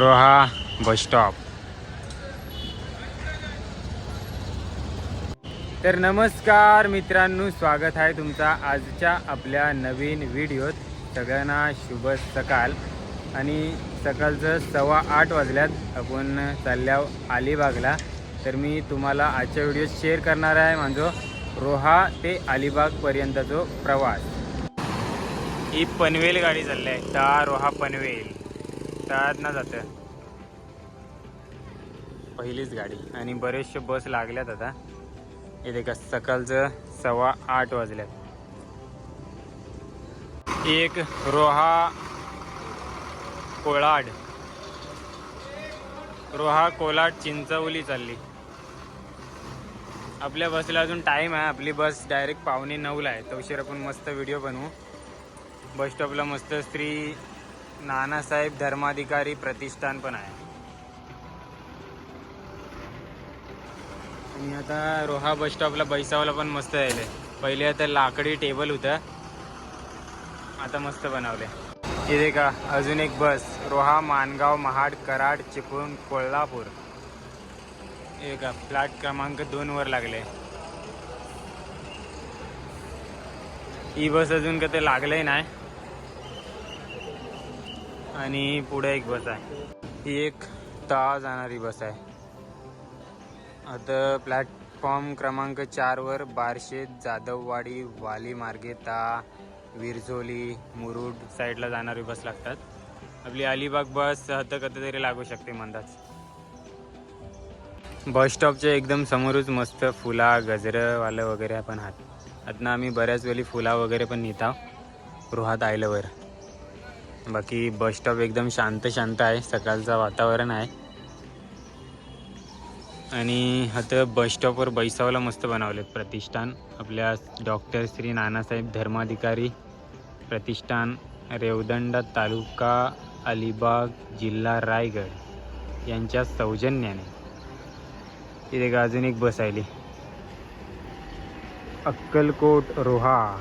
Roha bus stop. तर नमस्कार मित्रांनो स्वागत आहे तुमचा आजच्या आपल्या नवीन व्हिडिओत. सगळ्यांना शुभ सकाळ. आणि सकाळचं सव्वा आठ वाजल्यात आपण चालल्या अलिबागला. तर मी तुम्हाला आजच्या व्हिडिओत शेअर करणार आहे माझं रोहा ते अलिबागपर्यंतचा प्रवास. ही पनवेल गाडी चालली आहे ता रोहा पनवेल. त्यात ना जातं. पहिलीच गाडी. आणि बरेचसे बस लागल्यात आता. इथे का सकाळचं सव्वा आठ वाजल्यात. एक रोहा कोलाड. रोहा कोलाड चिंचवली चालली. आपल्या बसला अजून टाईम आहे. आपली बस डायरेक्ट पावणे नऊला आहे. तवशीर आपण मस्त व्हिडिओ बनवू. बस स्टॉपला मस्त स्त्री नानासाहेब धर्माधिकारी प्रतिष्ठान पण आहे. आणि आता रोहा बस स्टॉपला बैसावला पण मस्त यायले. पहिले आता लाकडी टेबल होतं. आता मस्त बनवले. इथे का अजून एक बस. रोहा मानगाव महाड कराड चिपळूण कोल्हापूर. हे का फ्लॅट क्रमांक दोन वर लागले. ही बस अजून का ते लागलंय नाही. आणि पुढे एक बस आहे. ही एक ता जाणारी बस आहे. आता प्लॅटफॉर्म क्रमांक चारवर बारशेत जाधववाडी वाली मार्गे ता विरझोली मुरुड साईडला जाणारी बस लागतात. आपली अलिबाग बस आता कधी तरी लागू शकते मंदाच. बस स्टॉपच्या एकदम समोरच मस्त फुला गजरंवालं वगैरे पण आहात. आता आम्ही बऱ्याच वेळी फुला वगैरे पण नेता आहोत आयल्यावर बाकी बस स्टॉप एकदम शांत शांत आहे. सकाळचं वातावरण आहे. आणि आता बस स्टॉपवर बैसावला मस्त बनवलेत प्रतिष्ठान. आपल्या डॉक्टर श्री नानासाहेब धर्माधिकारी प्रतिष्ठान रेवदंडा तालुका अलिबाग जिल्हा रायगड यांच्या सौजन्याने. इथे अजून एक बस आली. अक्कलकोट रोहा.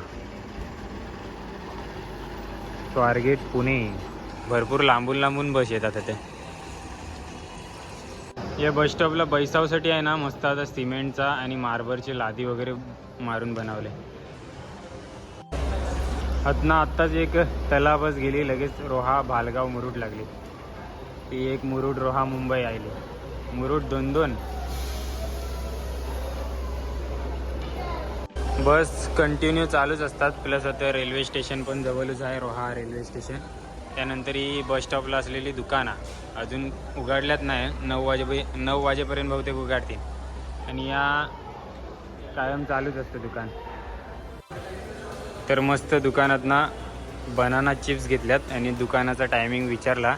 स्वारगेट पुणे. भरपूर लांबून लांबून बस येतात ते या बस स्टॉपला बैसावसाठी आहे ना मस्त आता सिमेंटचा आणि मार्बलची लादी वगैरे मारून बनवले. ना आत्ताच एक तला बस गेली लगेच रोहा भालगाव मुरुड लागली. ती एक मुरुड रोहा मुंबई आली मुरुड दोन दोन. बस कंटिन्यू चालूच असतात. प्लस आता रेल्वे स्टेशन पण जवळच आहे रोहा रेल्वे स्टेशन त्यानंतर ही बस स्टॉपला असलेली दुकानं अजून उघडल्यात नाही. नऊ वाजे नऊ वाजेपर्यंत बहुतेक उघडतील. आणि या कायम चालूच असतं दुकान. तर मस्त दुकानातनं बनाना चिप्स घेतल्यात. आणि दुकानाचा टायमिंग विचारला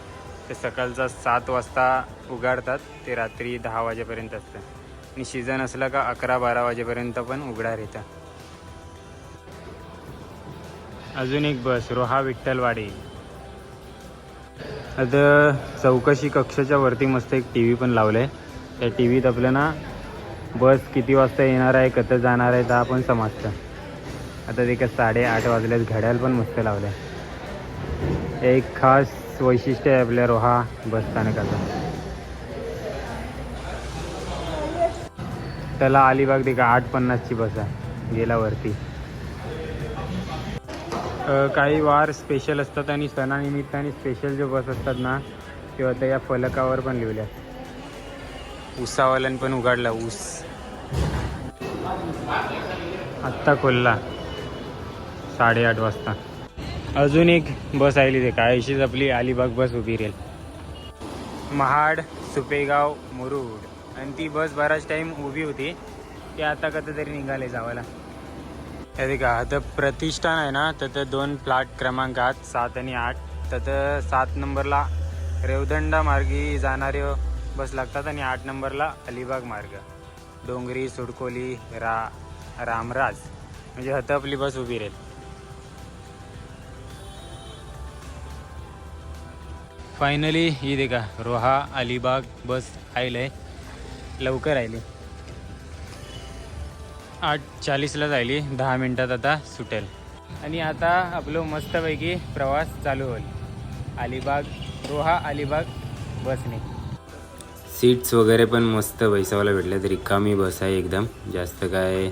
तर सकाळचा सात वाजता उघडतात. ते रात्री दहा वाजेपर्यंत असतं. आणि सीझन असला का अकरा बारा वाजेपर्यंत पण उघडा राहतं अजून एक बस रोहा विठ्ठलवाडी. आता चौकशी कक्षाच्या वरती मस्त एक टी व्ही पण लावलं आहे त्या टी व्हीत आपलं ना बस किती वाजता येणार आहे कसं जाणार आहे तर पण समजतं. आता ते का साडेआठ वाजल्यात घड्याळ पण मस्त लावलं आहे एक खास वैशिष्ट्य आहे आपल्या रोहा बस स्थानकाचं. त्याला अलिबाग ते का आठ पन्नासची बस आहे गेला वरती. काही वार स्पेशल असतात आणि सणानिमित्ताने स्पेशल जे बस असतात ना तेव्हा त्या या फलकावर पण लिहिल्या. उसावाल्यान पण उघडला ऊस. आत्ता खोलला. साडेआठ वाजता. अजून एक बस आली ते काय अशीच आपली अलिबाग बस उभी राहील. महाड सुपेगाव मुरुड. आणि ती बस बराच टाईम उभी होती. ते आता कधीतरी निघाले जावायला. हे का आता प्रतिष्ठान आहे ना तर ते दोन फ्लॅट क्रमांक आहेत सात आणि आठ. तर ते सात नंबरला रेवदंडा मार्गी जाणारे बस लागतात आणि आठ नंबरला अलिबाग मार्ग. डोंगरी सुडकोली रा रामराज. म्हणजे हत आपली बस उभी राहील. फायनली ही देखा रोहा अलिबाग बस आहे लवकर आली आठ चाळीसला जायली. दहा मिनटात आता सुटेल. आणि आता आपलं मस्तपैकी प्रवास चालू होईल. अलिबाग रोहा अलिबाग बसने. सीट्स वगैरे पण मस्त पैसावाला भेटले तरी रिकामी बस आहे एकदम. जास्त काय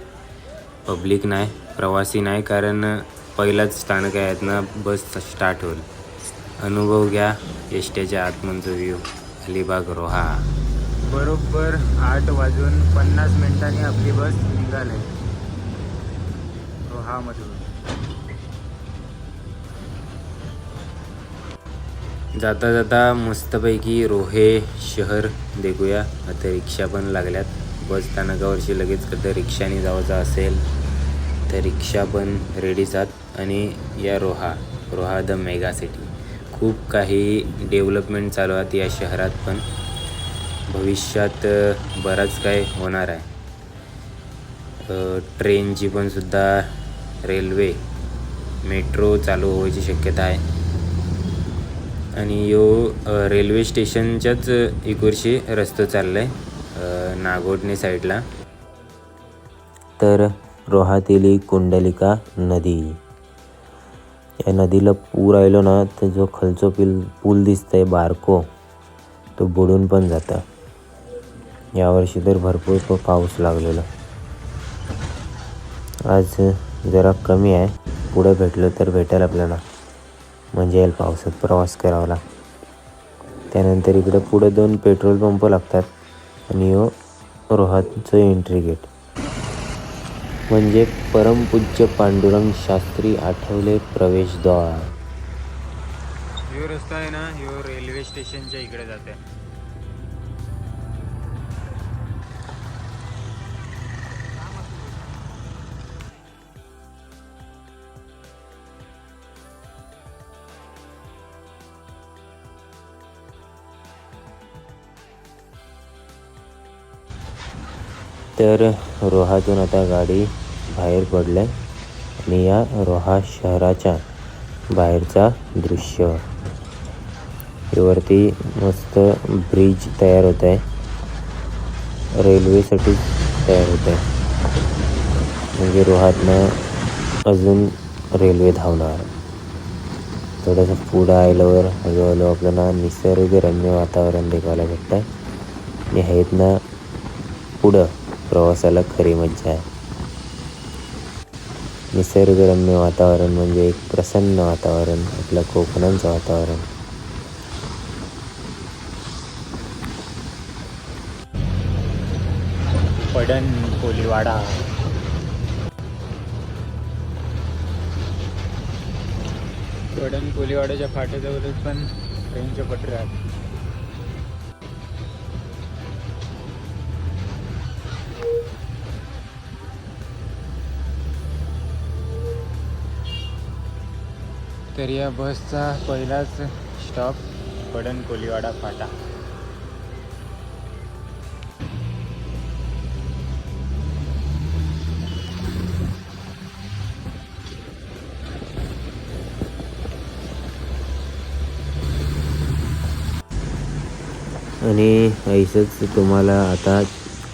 पब्लिक नाही प्रवासी नाही कारण पहिलाच स्थानक आहे ना बस स्टार्ट होईल. अनुभव घ्या. एसट्याच्या आतमनचं व्ह्यू अलिबाग रोहा. बरोबर आठ वाजून पन्नास मिनिटांनी आपली बस निघाली. हो, रोहामधून जाता जाता मस्तपैकी रोहे शहर देखूया. आता रिक्षा पण लागल्यात. बस स्थानकावरची लगेच कधी रिक्षाने जायचं असेल तर रिक्षा पण रेडीच आहात. आणि या Roha Roha the mega city. खूप काही डेव्हलपमेंट चालू आहेत या शहरात पण. भविष्यात बराच काय होणार आहे. ट्रेनची पण सुद्धा रेल्वे मेट्रो चालू व्हायची शक्यता आहे. आणि यो रेल्वे स्टेशनच्याच एक वर्षी रस्तो चाललाय अ, साईडला. तर रोहातील कुंडलिका नदी. या नदीला पूर आयलो ना तर जो खालचो पिल पूल दिसतंय बारको तो बुडून पण जाता. यावर्षी तर भरपूर पाऊस लागलेला. आज जरा कमी आहे. पुढे भेटलो तर भेटेल आपल्याला. म्हणजे येईल पावसात प्रवास करावा त्यानंतर इकडे पुढे दोन पेट्रोल पंप लागतात आणि यो रोहातचं एंट्री गेट म्हणजे परमपूज्य पांडुरंग शास्त्री आठवले प्रवेशद्वार. रस्ता आहे ना ह्यो रेल्वे स्टेशनच्या इकडे जाते. तर रोहातून आता गाडी बाहेर पडले आणि या रोहा शहराच्या बाहेरचा दृश्य. वरती मस्त ब्रिज तयार होत आहे रेल्वेसाठी तयार होत आहे म्हणजे रोहातनं अजून रेल्वे धावणार. थोडंसं पुढं आल्यावर हळूहळू आपल्याला निसर्गरम्य वातावरण देखायला भेटतं आहे आणि आहेत ना पुढं प्रवासाला खरी मज्जा आहे. निसर्गरम्य वातावरण म्हणजे एक प्रसन्न वातावरण आपलं कोकणांचं वातावरण. पडन कोलीवाडा. पडन कोलीवाड्याच्या फाट्याजवळच पण ट्रेनच्या पटऱ्या आहेत. तर या बसचा पहिलाच स्टॉप पडन कोलीवाडा फाटा. आणि ऐसंच तुम्हाला आता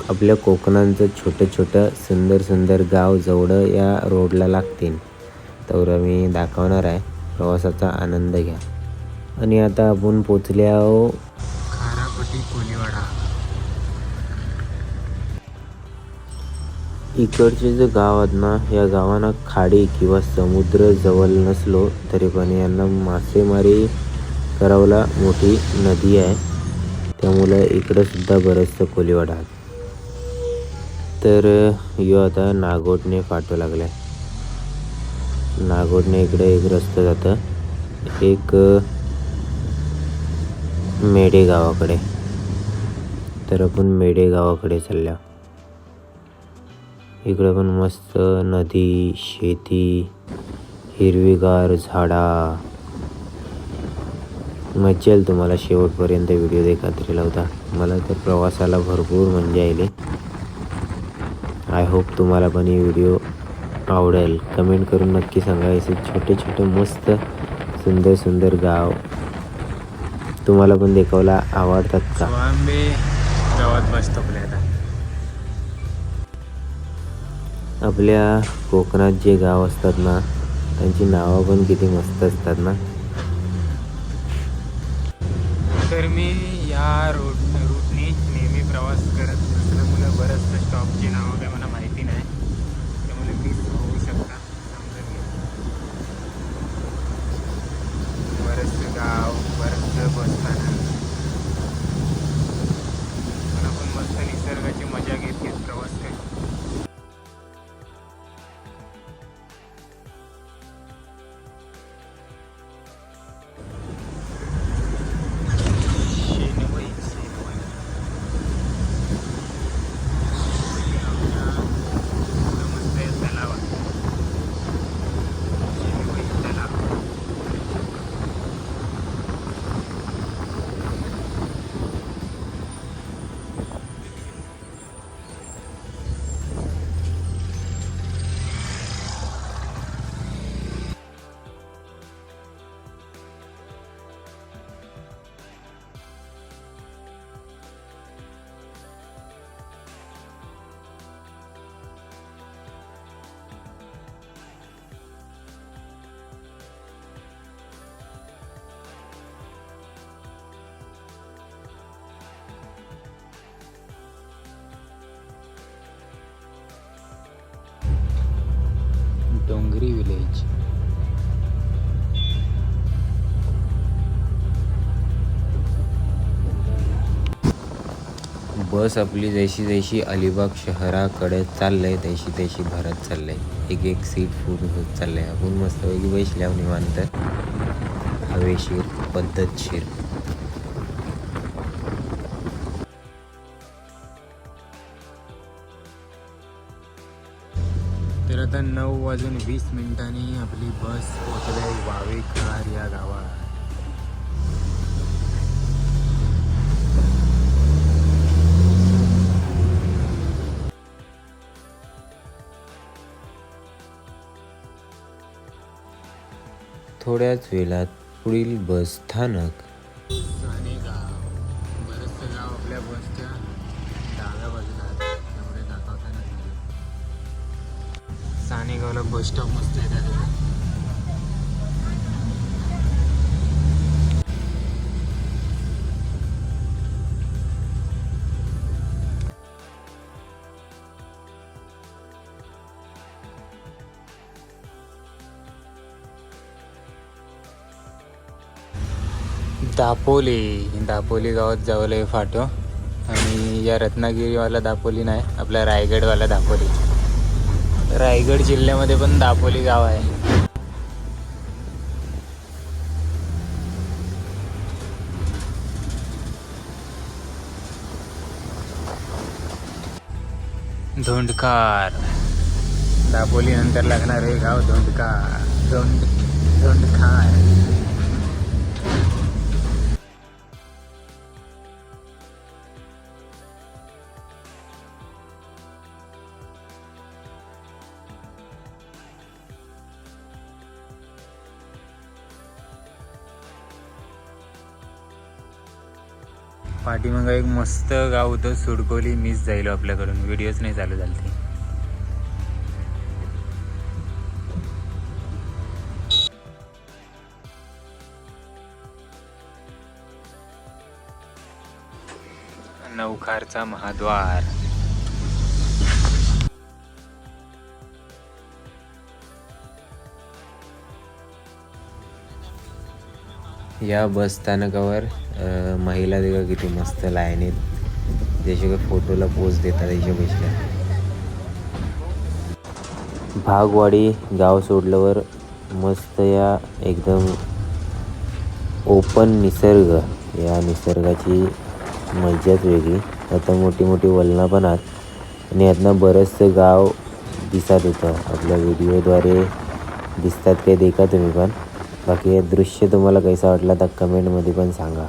आपल्या कोकणांचं छोटं छोटं सुंदर सुंदर गाव जवळ या रोडला लागतील. तर मी दाखवणार आहे. प्रवासाचा आनंद घ्या. आणि आता आपण पोचल्या खारापटी कोलीवाडा. इकडचे जे गाव आहेत ना या गावांना खाडी किंवा समुद्र जवळ नसलो तरी पण यांना मासेमारी करावला मोठी नदी आहे. त्यामुळे इकडं सुद्धा बरंचसं कोलीवाडा आहे तर यो आता नागोटने फाटू लागलाय नागोडने इकडे एक रस्ता जातं. एक मेढे गावाकडे. तर आपण मेढे गावाकडे चालल्या. इकडं पण मस्त नदी शेती हिरवीगार झाडा. मज्जा येईल तुम्हाला शेवटपर्यंत व्हिडिओ देखात्री लावता मला तर प्रवासाला भरपूर मजा येईल आय होप तुम्हाला पण ही व्हिडिओ आवडेल. कमेंट करून नक्की सांगा. असे छोटे छोटे मस्त सुंदर सुंदर गाव तुम्हाला पण देखावला आवडतात का? गावात आता आपल्या कोकणात जे गाव असतात ना त्यांची नावं पण किती मस्त असतात ना? तर मी या रोड रूटने नेहमी प्रवास करत असल्यामुळे बरंचसं स्टॉपची नावं काय मला माहिती नाही त्यामुळे मिस होऊ शकता समजून घ्या बरंचसं गाव बरंचसं बसस्थानक पण आपण मस्त निसर्गाची मजा घेत घेत प्रवास करू डोंगरी विलेज. बस आपली जैशी जैशी अलिबाग शहराकडे चाललंय तैशी तैशी भरत चाललंय. एक एक सीट फुल होत चाललंय. आपण मस्तपैकी बैसल्या निवांत. हवेशीर पद्धतशीर. नऊ वाजून वीस मिनिटांनी आपली बस पोहोचल्या वावेखार या गावात. थोड्याच वेळात पुढील बस स्थानक बस स्टॉप मस्त आहे त्या दापोली दापोली गावात जवळ आहे फाटो. आणि या रत्नागिरीवाला दापोली नाही आपला रायगडवाला दापोली. रायगड जिल्ह्यामध्ये पण दापोली गाव आहे. धोंडकार. दापोली नंतर लागणार हे गाव धोंडकार. धोंड धोंडखार. पाठीमागं एक मस्त गाव होतं सुडकोली. मिस जाईल आपल्याकडून. व्हिडिओच नाही चालू झाले ते. नौखारचा महाद्वार. या बस स्थानकावर महिला देखा किती मस्त लाईनीत जसे काही फोटोला पोज देतात याच्या बसल्या भागवाडी गाव सोडल्यावर मस्त या एकदम ओपन निसर्ग. या निसर्गाची मज्जाच वेगळी. आता मोठी मोठी वलनं पण आहेत. आणि यातनं बरंचसं गाव दिसत होतं. आपल्या व्हिडिओद्वारे दिसतात ते देखा तुम्ही पण. बाकी हे दृश्य तुम्हाला कैसा वाटला तर कमेंटमध्ये पण सांगा.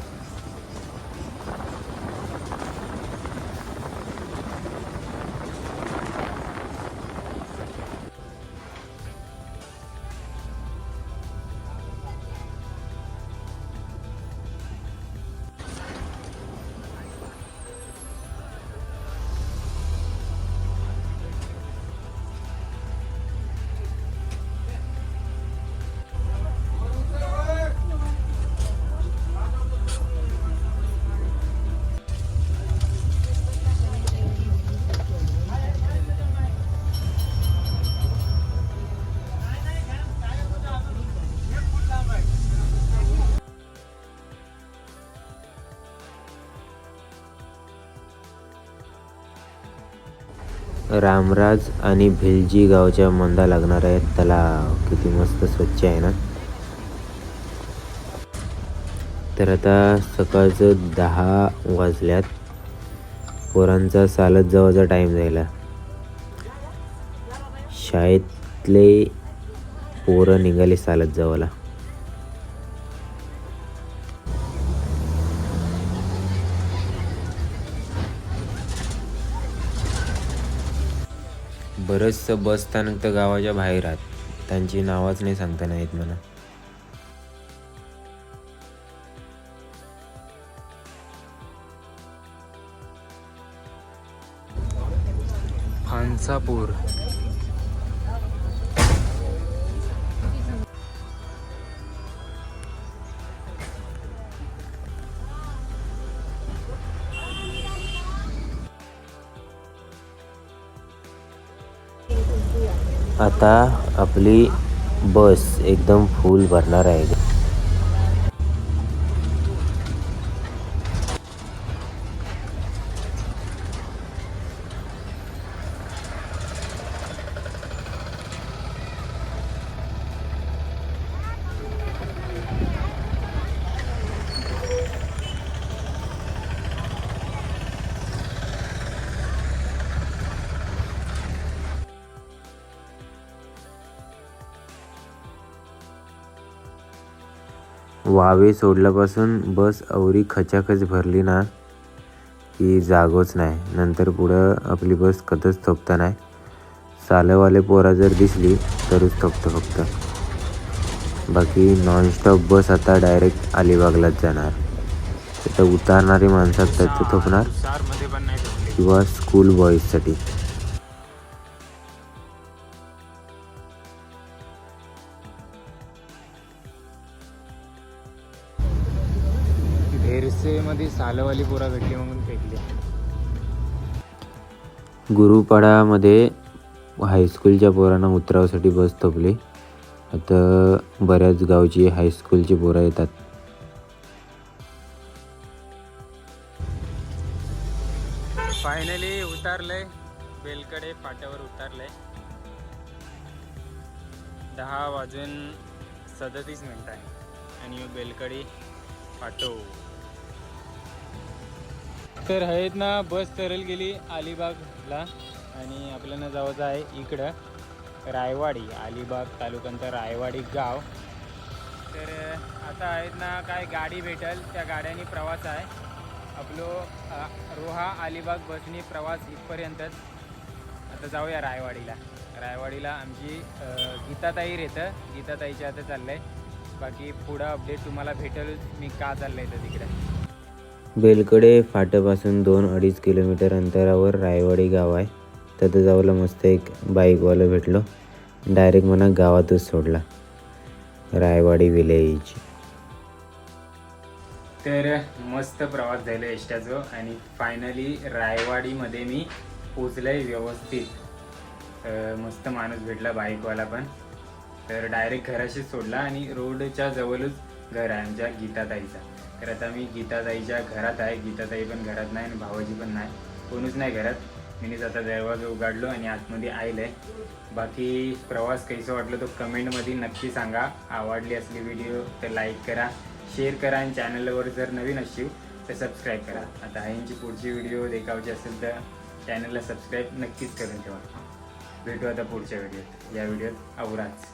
रामराज आणि भिलजी गावच्या मंदा लागणार आहे तलाव. किती मस्त स्वच्छ आहे ना? तर आता सकाळचं दहा वाजल्यात. पोरांचा चालत जवळचा टाईम झाला शाळेतले पोरं निघाले चालत जावाला बरंचसं बस स्थानक तर गावाच्या बाहेर आहेत. त्यांची नावच नाही सांगता नाहीत मला. फांसापूर. आता आपली बस एकदम फुल भरणार आहे. वावे सोडल्यापासून बस अवरी खचाखच भरली ना की जागोच नाही. नंतर पुढं आपली बस कधीच थोपता नाही. सालेवाले पोरा जर दिसली तरच थोपतं फक्त. बाकी नॉनस्टॉप बस आता डायरेक्ट अलिबागलाच जाणार. तिथं उतारणारी माणसात त्याचं थोपणार. किंवा स्कूल बॉईजसाठी सालवाली पोरा भेटली म्हणून फेकली. गुरुपाडामध्ये हायस्कूलच्या पोरांना उतरावसाठी बस थोपली. आता बऱ्याच गावची हायस्कूलची पोरं येतात. फायनली उतारलंय बेलकडे फाट्यावर उतारलंय दहा वाजून सदतीस मिनिट आहे. आणि बेलकडी फाटो. तर आहेत ना बस तरल गेली अलिबागला. आणि आपल्याला जायचं आहे इकडं रायवाडी अलिबाग तालुक्यांचं रायवाडी गाव. तर आता आहेत ना काय गाडी भेटेल त्या गाड्याने प्रवास आहे. आपलो रोहा अलिबाग बसनी प्रवास इथपर्यंतच आता जाऊया रायवाडीला. रायवाडीला आमची गीताताई रेतं. गीताताईच्या आता चाललंय. बाकी पुढं अपडेट तुम्हाला भेटेल मी का चाललंय तर तिकडे. बेलकडे फाट्यापासून दोन अडीच किलोमीटर अंतरावर रायवाडी गाव आहे. तिथं जाऊला मस्त एक बाईकवाला भेटलो. डायरेक्ट मला गावातच सोडला. रायवाडी विलेज तर मस्त प्रवास झाला एसट्याचं आणि फायनली रायवाडीमध्ये मी पोचलंय व्यवस्थित. मस्त माणूस भेटला बाईकवाला पण. तर डायरेक्ट घराशीच सोडला आणि रोडच्या जवळच घर आहे आमच्या गीताताईचा. तर आता मी गीताताईच्या घरात आहे. गीताताई पण घरात नाही आणि भावाजी पण नाही. कोणीच नाही घरात. मीनीच आता दरवाजा उघडलो आणि आतमध्ये आहे बाकी प्रवास कैसा वाटलं तो कमेंटमध्ये नक्की सांगा. आवडली असली व्हिडिओ तर लाईक करा शेअर करा आणि चॅनलवर जर नवीन असशील तर सबस्क्राईब करा. आता ह्यांची पुढची व्हिडिओ देखावची असेल तर चॅनलला सबस्क्राईब नक्कीच करून ठेवा. भेटू आता पुढच्या व्हिडिओत या व्हिडिओत आवराच